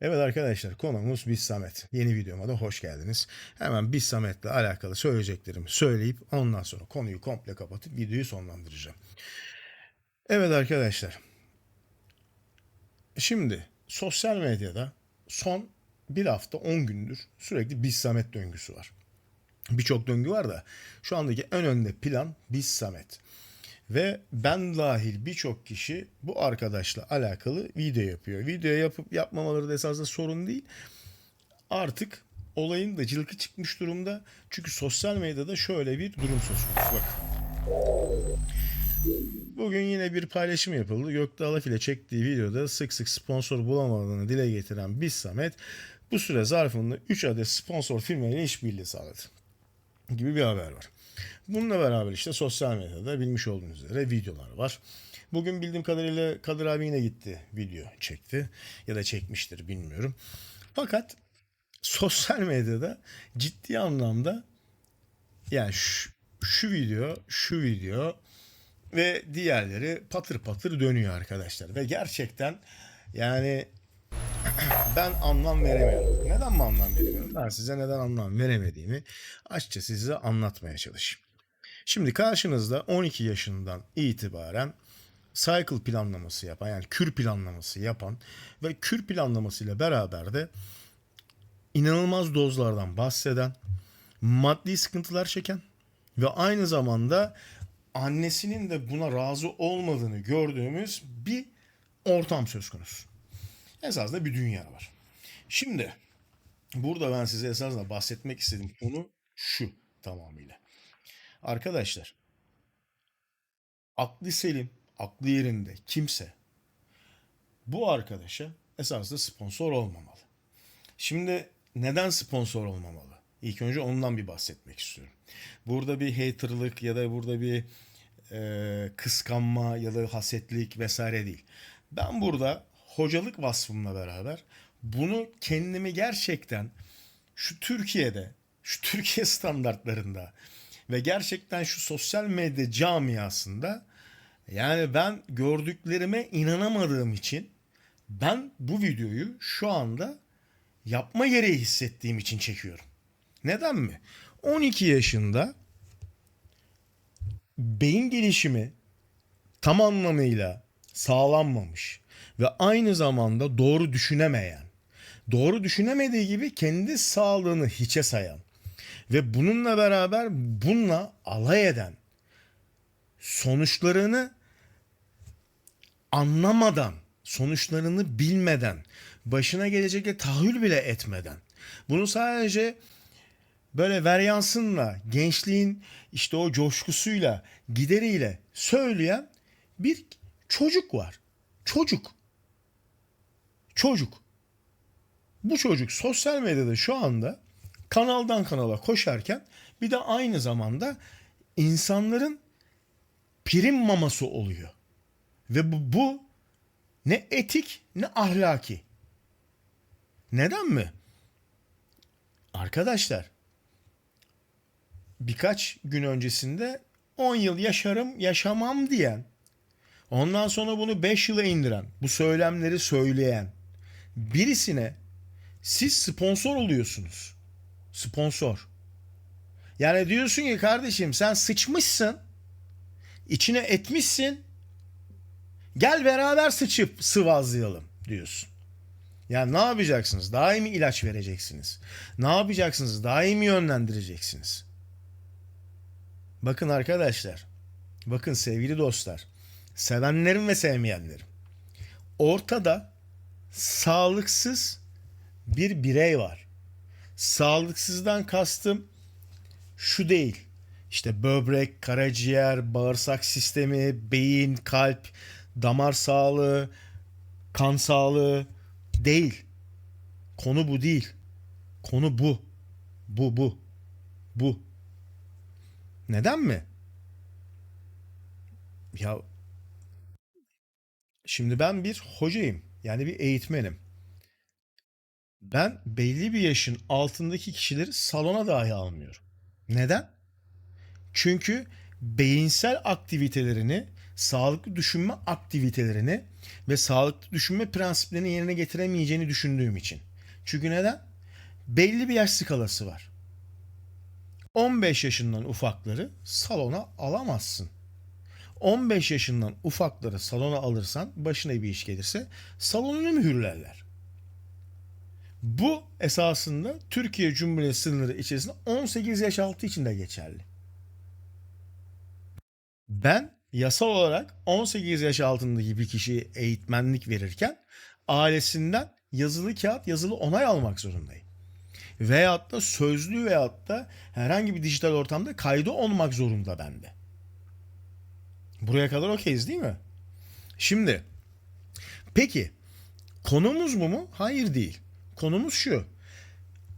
Evet arkadaşlar konumuz Biz Samet. Yeni videoma da hoş geldiniz. Hemen Biz Samet'le alakalı söyleyeceklerimi söyleyip ondan sonra konuyu komple kapatıp videoyu sonlandıracağım. Evet arkadaşlar. Şimdi sosyal medyada son bir hafta 10 gündür sürekli Biz Samet döngüsü var. Birçok döngü var da şu andaki en önde plan Biz Samet. Ve ben dahil birçok kişi bu arkadaşla alakalı video yapıyor. Video yapıp yapmamaları da esasında sorun değil. Artık olayın da cılkı çıkmış durumda. Çünkü sosyal medyada şöyle bir durum söz konusu. Bak. Bugün yine bir paylaşım yapıldı. Gökte Alaf ile çektiği videoda sık sık sponsor bulamadığını dile getiren Biz Samet bu süre zarfında 3 adet sponsor firmayla işbirliği sağladı. Gibi bir haber var. Bununla beraber işte sosyal medyada bilmiş olduğunuz üzere videolar var. Bugün bildiğim kadarıyla Kadir abi yine gitti video çekti ya da çekmiştir bilmiyorum. Fakat sosyal medyada ciddi anlamda yani şu, şu video, şu video ve diğerleri patır patır dönüyor arkadaşlar. Ve gerçekten yani ben anlam veremiyorum. Neden mi anlam veremiyorum? Ben size neden anlam veremediğimi açıkça size anlatmaya çalışayım. Şimdi karşınızda 12 yaşından itibaren cycle planlaması yapan yani kür planlaması yapan ve kür planlamasıyla beraber de inanılmaz dozlardan bahseden, maddi sıkıntılar çeken ve aynı zamanda annesinin de buna razı olmadığını gördüğümüz bir ortam söz konusu. Esasında bir dünya var. Şimdi burada ben size esasında bahsetmek istediğim konu şu tamamıyla. Arkadaşlar aklı selim, aklı yerinde kimse bu arkadaşa esasında sponsor olmamalı. Şimdi neden sponsor olmamalı? İlk önce ondan bir bahsetmek istiyorum. Burada bir haterlık ya da burada bir e, kıskanma ya da hasetlik vesaire değil. Ben burada hocalık vasfımla beraber bunu kendimi gerçekten şu Türkiye'de, şu Türkiye standartlarında ve gerçekten şu sosyal medya camiasında yani ben gördüklerime inanamadığım için ben bu videoyu şu anda yapma gereği hissettiğim için çekiyorum. Neden mi? 12 yaşında beyin gelişimi tam anlamıyla sağlanmamış ve aynı zamanda doğru düşünemeyen, doğru düşünemediği gibi kendi sağlığını hiçe sayan ve bununla beraber bununla alay eden, sonuçlarını anlamadan, sonuçlarını bilmeden, başına gelecekle tahayyül bile etmeden, bunu sadece böyle veryansınla, gençliğin işte o coşkusuyla, gideriyle söyleyen bir çocuk var. Çocuk. Çocuk. Bu çocuk sosyal medyada şu anda kanaldan kanala koşarken bir de aynı zamanda insanların prim maması oluyor. Ve bu, bu ne etik ne ahlaki. Neden mi? Arkadaşlar birkaç gün öncesinde 10 yıl yaşarım yaşamam diyen ondan sonra bunu 5 yıla indiren bu söylemleri söyleyen birisine siz sponsor oluyorsunuz. Sponsor. Yani diyorsun ki kardeşim sen sıçmışsın. içine etmişsin. Gel beraber sıçıp sıvazlayalım diyorsun. Yani ne yapacaksınız? Daha iyi mi ilaç vereceksiniz? Ne yapacaksınız? Daha iyi mi yönlendireceksiniz? Bakın arkadaşlar. Bakın sevgili dostlar. Sevenlerim ve sevmeyenlerim. Ortada sağlıksız bir birey var. Sağlıksızdan kastım şu değil. İşte böbrek, karaciğer, bağırsak sistemi, beyin, kalp, damar sağlığı, kan sağlığı değil. Konu bu değil. Konu bu. Bu bu. Bu. Neden mi? Ya şimdi ben bir hocayım. Yani bir eğitmenim. Ben belli bir yaşın altındaki kişileri salona dahi almıyorum. Neden? Çünkü beyinsel aktivitelerini sağlıklı düşünme aktivitelerini ve sağlıklı düşünme prensiplerini yerine getiremeyeceğini düşündüğüm için. Çünkü neden? Belli bir yaş skalası var. 15 yaşından ufakları salona alamazsın. 15 yaşından ufakları salona alırsan başına bir iş gelirse salonunu mühürlerler. Bu esasında Türkiye Cumhuriyeti sınırları içerisinde 18 yaş altı için de geçerli. Ben yasal olarak 18 yaş altındaki bir kişiye eğitmenlik verirken ailesinden yazılı kağıt, yazılı onay almak zorundayım. Veyahut da sözlü veyahut da herhangi bir dijital ortamda kaydı olmak zorunda bende. Buraya kadar okeyiz değil mi? Şimdi peki konumuz bu mu? Hayır değil. Konumuz şu.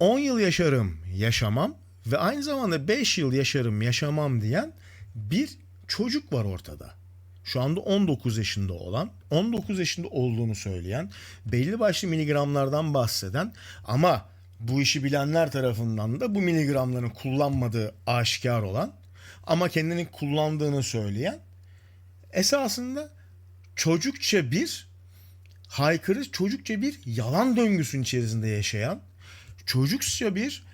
10 yıl yaşarım, yaşamam ve aynı zamanda 5 yıl yaşarım, yaşamam diyen bir çocuk var ortada. Şu anda 19 yaşında olan, 19 yaşında olduğunu söyleyen, belli başlı miligramlardan bahseden ama bu işi bilenler tarafından da bu miligramların kullanmadığı aşikar olan ama kendini kullandığını söyleyen esasında çocukça bir haykırı, çocukça bir yalan döngüsünün içerisinde yaşayan, çocukça bir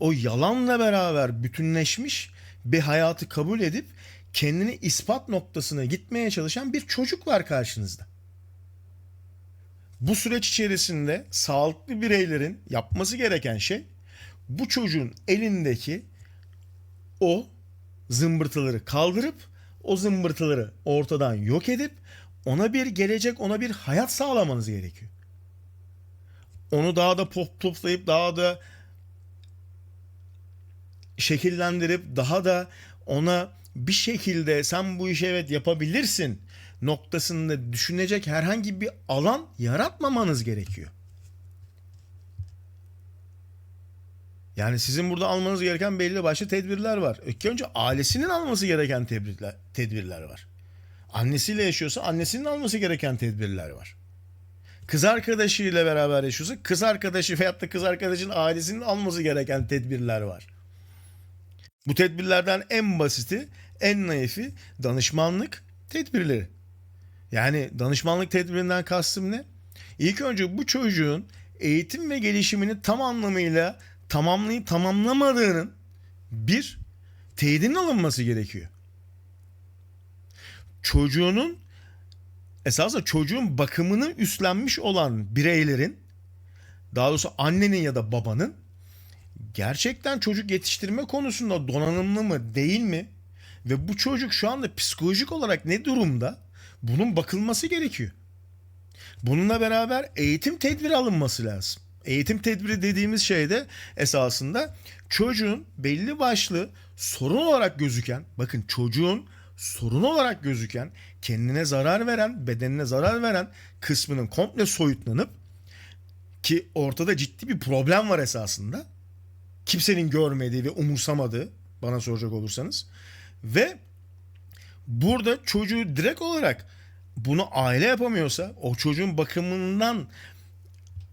o yalanla beraber bütünleşmiş bir hayatı kabul edip kendini ispat noktasına gitmeye çalışan bir çocuk var karşınızda. Bu süreç içerisinde sağlıklı bireylerin yapması gereken şey bu çocuğun elindeki o zımbırtıları kaldırıp o zımbırtıları ortadan yok edip ona bir gelecek, ona bir hayat sağlamanız gerekiyor. Onu daha da pop toplayıp daha da şekillendirip daha da ona bir şekilde sen bu işi evet yapabilirsin noktasında düşünecek herhangi bir alan yaratmamanız gerekiyor. Yani sizin burada almanız gereken belli başlı tedbirler var. İlk önce ailesinin alması gereken tedbirler, tedbirler var. Annesiyle yaşıyorsa annesinin alması gereken tedbirler var. Kız arkadaşıyla beraber yaşıyorsa kız arkadaşı veyahut da kız arkadaşın ailesinin alması gereken tedbirler var. Bu tedbirlerden en basiti, en naifi danışmanlık tedbirleri. Yani danışmanlık tedbirinden kastım ne? İlk önce bu çocuğun eğitim ve gelişimini tam anlamıyla tamamlayıp tamamlamadığının bir teyidinin alınması gerekiyor. Çocuğunun esasında çocuğun bakımını üstlenmiş olan bireylerin daha doğrusu annenin ya da babanın gerçekten çocuk yetiştirme konusunda donanımlı mı değil mi ve bu çocuk şu anda psikolojik olarak ne durumda bunun bakılması gerekiyor. Bununla beraber eğitim tedbiri alınması lazım. Eğitim tedbiri dediğimiz şey de esasında çocuğun belli başlı sorun olarak gözüken, bakın çocuğun sorun olarak gözüken, kendine zarar veren, bedenine zarar veren kısmının komple soyutlanıp ki ortada ciddi bir problem var esasında. Kimsenin görmediği ve umursamadığı bana soracak olursanız. Ve burada çocuğu direkt olarak bunu aile yapamıyorsa, o çocuğun bakımından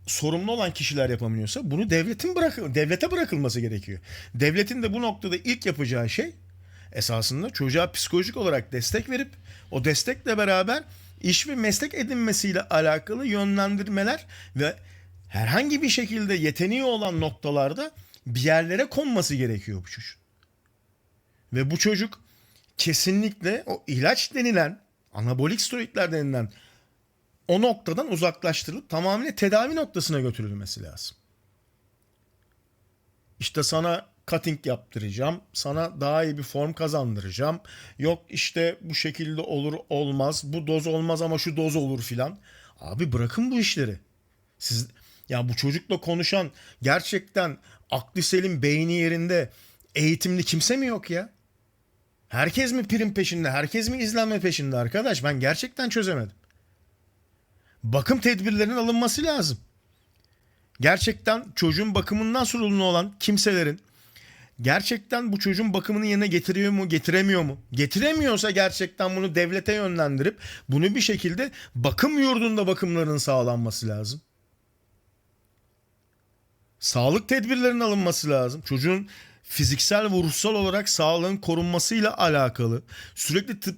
sorumlu olan kişiler yapamıyorsa bunu devletin bırak devlete bırakılması gerekiyor. Devletin de bu noktada ilk yapacağı şey esasında çocuğa psikolojik olarak destek verip o destekle beraber iş ve meslek edinmesiyle alakalı yönlendirmeler ve herhangi bir şekilde yeteneği olan noktalarda bir yerlere konması gerekiyor bu çocuk. Ve bu çocuk kesinlikle o ilaç denilen anabolik steroidler denilen o noktadan uzaklaştırılıp tamamıyla tedavi noktasına götürülmesi lazım. İşte sana cutting yaptıracağım. Sana daha iyi bir form kazandıracağım. Yok işte bu şekilde olur olmaz. Bu doz olmaz ama şu doz olur filan. Abi bırakın bu işleri. Siz ya bu çocukla konuşan gerçekten aklı selim beyni yerinde eğitimli kimse mi yok ya? Herkes mi prim peşinde? Herkes mi izlenme peşinde arkadaş? Ben gerçekten çözemedim. Bakım tedbirlerinin alınması lazım. Gerçekten çocuğun bakımından sorumlu olan kimselerin gerçekten bu çocuğun bakımını yerine getiriyor mu, getiremiyor mu? Getiremiyorsa gerçekten bunu devlete yönlendirip bunu bir şekilde bakım yurdunda bakımlarının sağlanması lazım. Sağlık tedbirlerinin alınması lazım. Çocuğun fiziksel ve ruhsal olarak sağlığın korunmasıyla alakalı sürekli tıp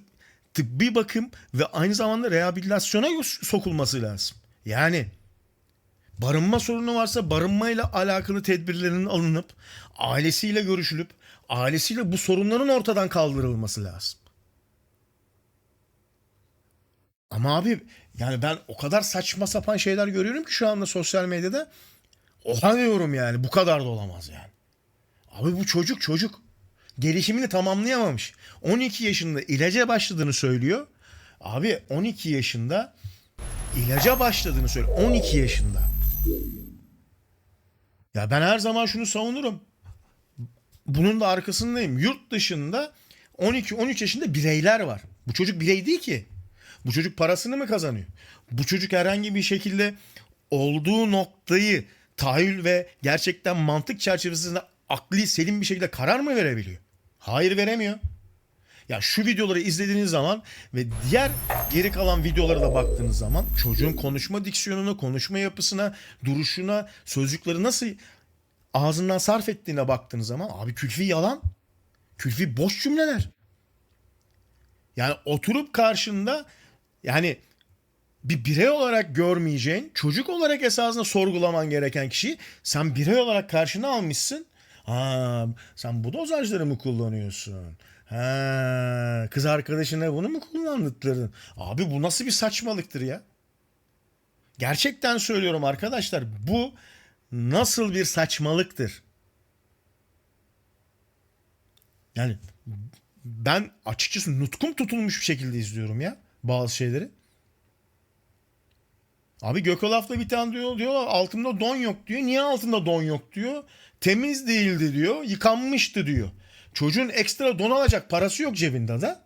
tıbbi bakım ve aynı zamanda rehabilitasyona sokulması lazım. Yani barınma sorunu varsa barınmayla alakalı tedbirlerin alınıp ailesiyle görüşülüp ailesiyle bu sorunların ortadan kaldırılması lazım. Ama abi yani ben o kadar saçma sapan şeyler görüyorum ki şu anda sosyal medyada. Oha diyorum yani bu kadar da olamaz yani. Abi bu çocuk çocuk. Gelişimini tamamlayamamış. 12 yaşında ilaca başladığını söylüyor. Abi 12 yaşında ilaca başladığını söylüyor. 12 yaşında. Ya ben her zaman şunu savunurum. Bunun da arkasındayım. Yurt dışında 12-13 yaşında bireyler var. Bu çocuk birey değil ki. Bu çocuk parasını mı kazanıyor? Bu çocuk herhangi bir şekilde olduğu noktayı tahayyül ve gerçekten mantık çerçevesinde akli selim bir şekilde karar mı verebiliyor? Hayır veremiyor. Ya şu videoları izlediğiniz zaman ve diğer geri kalan videolara da baktığınız zaman çocuğun konuşma diksiyonuna, konuşma yapısına, duruşuna, sözcükleri nasıl ağzından sarf ettiğine baktığınız zaman abi külfi yalan. Külfi boş cümleler. Yani oturup karşında yani bir birey olarak görmeyeceğin, çocuk olarak esasında sorgulaman gereken kişiyi sen birey olarak karşına almışsın. Ha, sen bu dozajları mı kullanıyorsun? Ha, kız arkadaşına bunu mu kullandırdın? Abi bu nasıl bir saçmalıktır ya? Gerçekten söylüyorum arkadaşlar. Bu nasıl bir saçmalıktır? Yani ben açıkçası nutkum tutulmuş bir şekilde izliyorum ya bazı şeyleri. Abi Gökalaf'ta bir tane diyor, diyor altımda don yok diyor. Niye altında don yok diyor. Temiz değildi diyor. Yıkanmıştı diyor. Çocuğun ekstra don alacak parası yok cebinde de.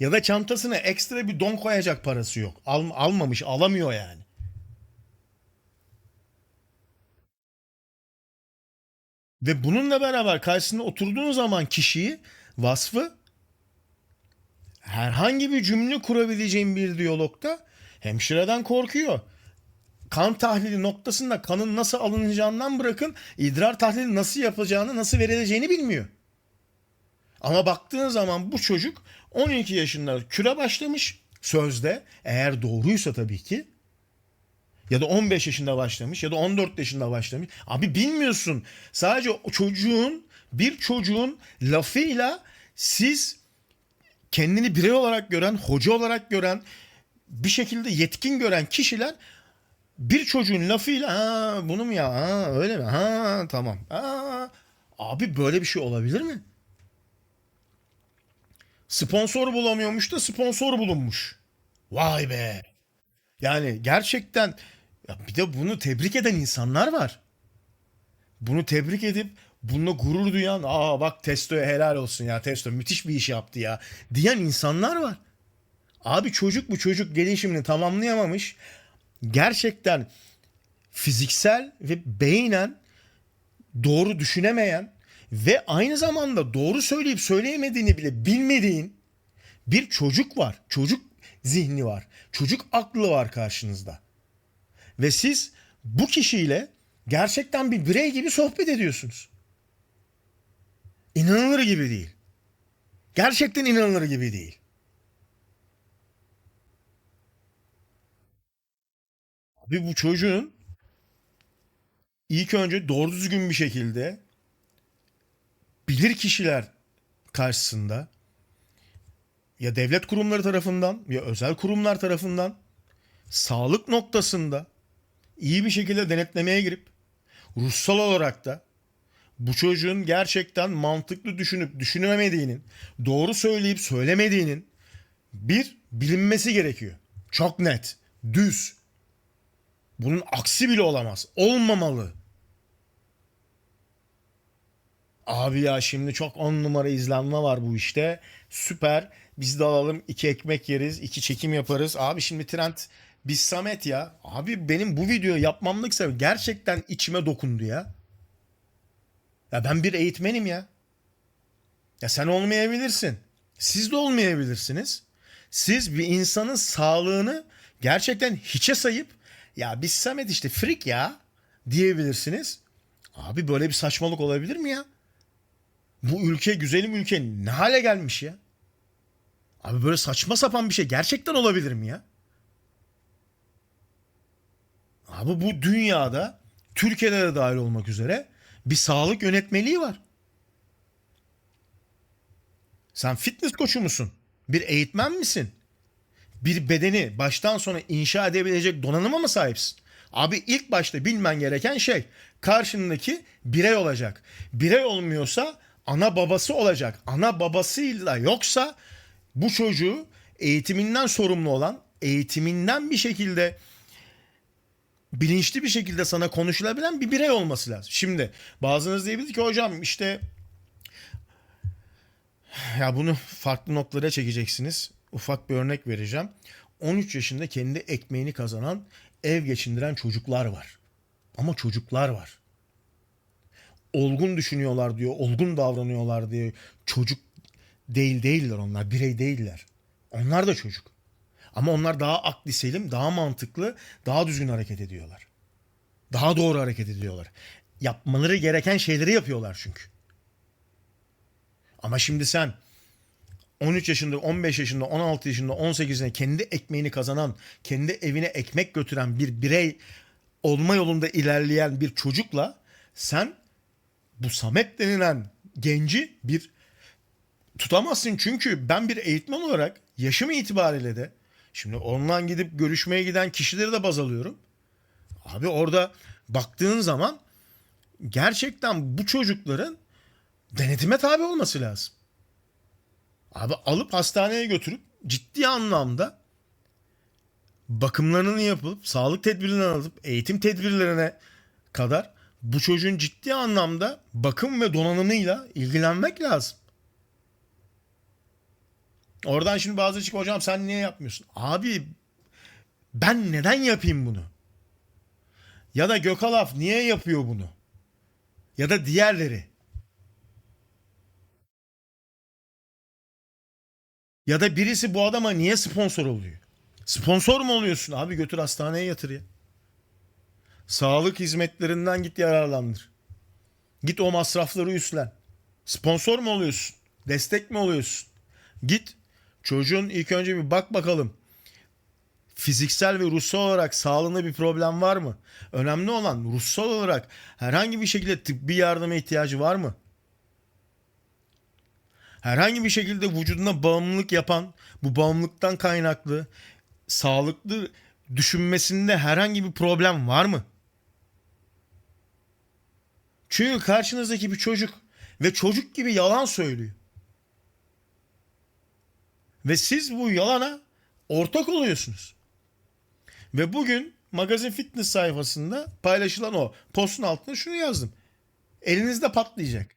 Ya da çantasına ekstra bir don koyacak parası yok. Al, almamış, alamıyor yani. Ve bununla beraber karşısında oturduğun zaman kişiyi, vasfı herhangi bir cümle kurabileceğin bir diyalogda hemşireden korkuyor. Kan tahlili noktasında kanın nasıl alınacağından bırakın idrar tahlili nasıl yapılacağını, nasıl verileceğini bilmiyor. Ama baktığın zaman bu çocuk 12 yaşında küre başlamış sözde eğer doğruysa tabii ki ya da 15 yaşında başlamış ya da 14 yaşında başlamış. Abi bilmiyorsun. Sadece çocuğun bir çocuğun lafıyla siz kendini birey olarak gören, hoca olarak gören, bir şekilde yetkin gören kişiler bir çocuğun lafıyla ha bunu mu ya ha öyle mi ha tamam ha abi böyle bir şey olabilir mi? Sponsor bulamıyormuş da sponsor bulunmuş. Vay be. Yani gerçekten ya bir de bunu tebrik eden insanlar var. Bunu tebrik edip bununla gurur duyan aa bak Testo'ya helal olsun ya Testo müthiş bir iş yaptı ya diyen insanlar var. Abi çocuk bu çocuk gelişimini tamamlayamamış. Gerçekten fiziksel ve beynen doğru düşünemeyen ve aynı zamanda doğru söyleyip söyleyemediğini bile bilmediğin bir çocuk var. Çocuk zihni var. Çocuk aklı var karşınızda. Ve siz bu kişiyle gerçekten bir birey gibi sohbet ediyorsunuz. İnanılır gibi değil. Gerçekten inanılır gibi değil. Abi bu çocuğun ilk önce doğru düzgün bir şekilde bilir kişiler karşısında ya devlet kurumları tarafından ya özel kurumlar tarafından sağlık noktasında iyi bir şekilde denetlemeye girip ruhsal olarak da bu çocuğun gerçekten mantıklı düşünüp düşünemediğinin, doğru söyleyip söylemediğinin bir bilinmesi gerekiyor. Çok net, düz. Bunun aksi bile olamaz. Olmamalı. Abi ya şimdi çok on numara izlenme var bu işte. Süper. Biz de alalım iki ekmek yeriz, iki çekim yaparız. Abi şimdi trend biz Samet ya. Abi benim bu videoyu yapmamlık sebep gerçekten içime dokundu ya. Ya ben bir eğitmenim ya. Ya sen olmayabilirsin. Siz de olmayabilirsiniz. Siz bir insanın sağlığını gerçekten hiçe sayıp ya biz Samet işte frik ya diyebilirsiniz. Abi böyle bir saçmalık olabilir mi ya? Bu ülke güzelim ülke ne hale gelmiş ya? Abi böyle saçma sapan bir şey gerçekten olabilir mi ya? Abi bu dünyada Türkiye'de de dahil olmak üzere bir sağlık yönetmeliği var. Sen fitness koçu musun? Bir eğitmen misin? Bir bedeni baştan sona inşa edebilecek donanıma mı sahipsin? Abi ilk başta bilmen gereken şey karşındaki birey olacak. Birey olmuyorsa ana babası olacak. Ana babasıyla yoksa bu çocuğu eğitiminden sorumlu olan, eğitiminden bir şekilde bilinçli bir şekilde sana konuşulabilen bir birey olması lazım. Şimdi bazınız diyebilir ki hocam işte ya bunu farklı noktalara çekeceksiniz. Ufak bir örnek vereceğim. 13 yaşında kendi ekmeğini kazanan, ev geçindiren çocuklar var. Ama çocuklar var. Olgun düşünüyorlar diyor, olgun davranıyorlar diye. Çocuk değil değiller onlar, birey değiller. Onlar da çocuk. Ama onlar daha akli selim, daha mantıklı, daha düzgün hareket ediyorlar. Daha doğru hareket ediyorlar. Yapmaları gereken şeyleri yapıyorlar çünkü. Ama şimdi sen 13 yaşında, 15 yaşında, 16 yaşında, 18 yaşında kendi ekmeğini kazanan, kendi evine ekmek götüren bir birey olma yolunda ilerleyen bir çocukla sen bu Samet denilen genci bir tutamazsın. Çünkü ben bir eğitmen olarak yaşım itibariyle de şimdi ondan gidip görüşmeye giden kişileri de baz alıyorum. Abi orada baktığın zaman gerçekten bu çocukların denetime tabi olması lazım. Abi alıp hastaneye götürüp ciddi anlamda bakımlarını yapıp sağlık tedbirinden alıp eğitim tedbirlerine kadar bu çocuğun ciddi anlamda bakım ve donanımıyla ilgilenmek lazım. Oradan şimdi bazı çıkıp hocam sen niye yapmıyorsun? Abi ben neden yapayım bunu? Ya da Gökalaf niye yapıyor bunu? Ya da diğerleri. Ya da birisi bu adama niye sponsor oluyor? Sponsor mu oluyorsun? Abi götür hastaneye yatır ya. Sağlık hizmetlerinden git yararlandır. Git o masrafları üstlen. Sponsor mu oluyorsun? Destek mi oluyorsun? Git çocuğun ilk önce bir bak bakalım. Fiziksel ve ruhsal olarak sağlığında bir problem var mı? Önemli olan ruhsal olarak herhangi bir şekilde tıbbi yardıma ihtiyacı var mı? Herhangi bir şekilde vücuduna bağımlılık yapan, bu bağımlılıktan kaynaklı sağlıklı düşünmesinde herhangi bir problem var mı? Çünkü karşınızdaki bir çocuk ve çocuk gibi yalan söylüyor. Ve siz bu yalana ortak oluyorsunuz. Ve bugün magazin fitness sayfasında paylaşılan o postun altına şunu yazdım. Elinizde patlayacak.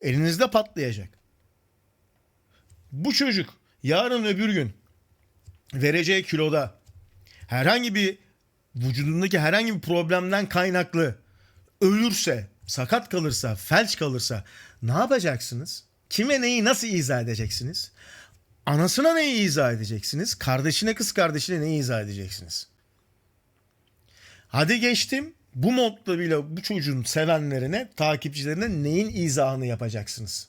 Elinizde patlayacak bu çocuk yarın öbür gün vereceği kiloda herhangi bir vücudundaki herhangi bir problemden kaynaklı ölürse, sakat kalırsa, felç kalırsa ne yapacaksınız? Kime neyi nasıl izah edeceksiniz? Anasına neyi izah edeceksiniz? Kardeşine, kız kardeşine neyi izah edeceksiniz? Hadi geçtim. Bu modda bile bu çocuğun sevenlerine, takipçilerine neyin izahını yapacaksınız?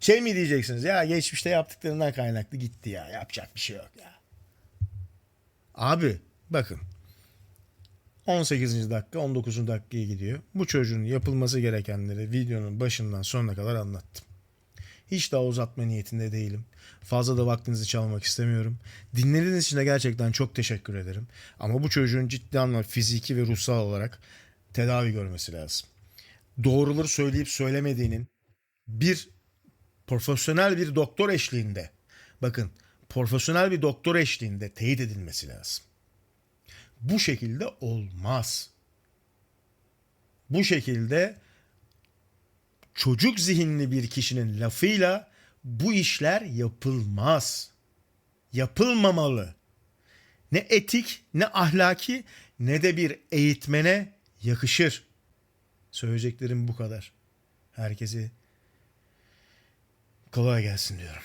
Şey mi diyeceksiniz ya geçmişte yaptıklarından kaynaklı gitti ya yapacak bir şey yok ya. Abi bakın 18. dakika 19. dakikaya gidiyor. Bu çocuğun yapılması gerekenleri videonun başından sonuna kadar anlattım. Hiç daha uzatma niyetinde değilim. Fazla da vaktinizi çalmak istemiyorum. Dinlediğiniz için de gerçekten çok teşekkür ederim. Ama bu çocuğun ciddi anlamda fiziki ve ruhsal olarak tedavi görmesi lazım. Doğruları söyleyip söylemediğinin bir profesyonel bir doktor eşliğinde bakın profesyonel bir doktor eşliğinde teyit edilmesi lazım. Bu şekilde olmaz. Bu şekilde çocuk zihinli bir kişinin lafıyla bu işler yapılmaz. Yapılmamalı. Ne etik, ne ahlaki, ne de bir eğitmene yakışır. Söyleyeceklerim bu kadar. Herkese Kolay gelsin diyorum.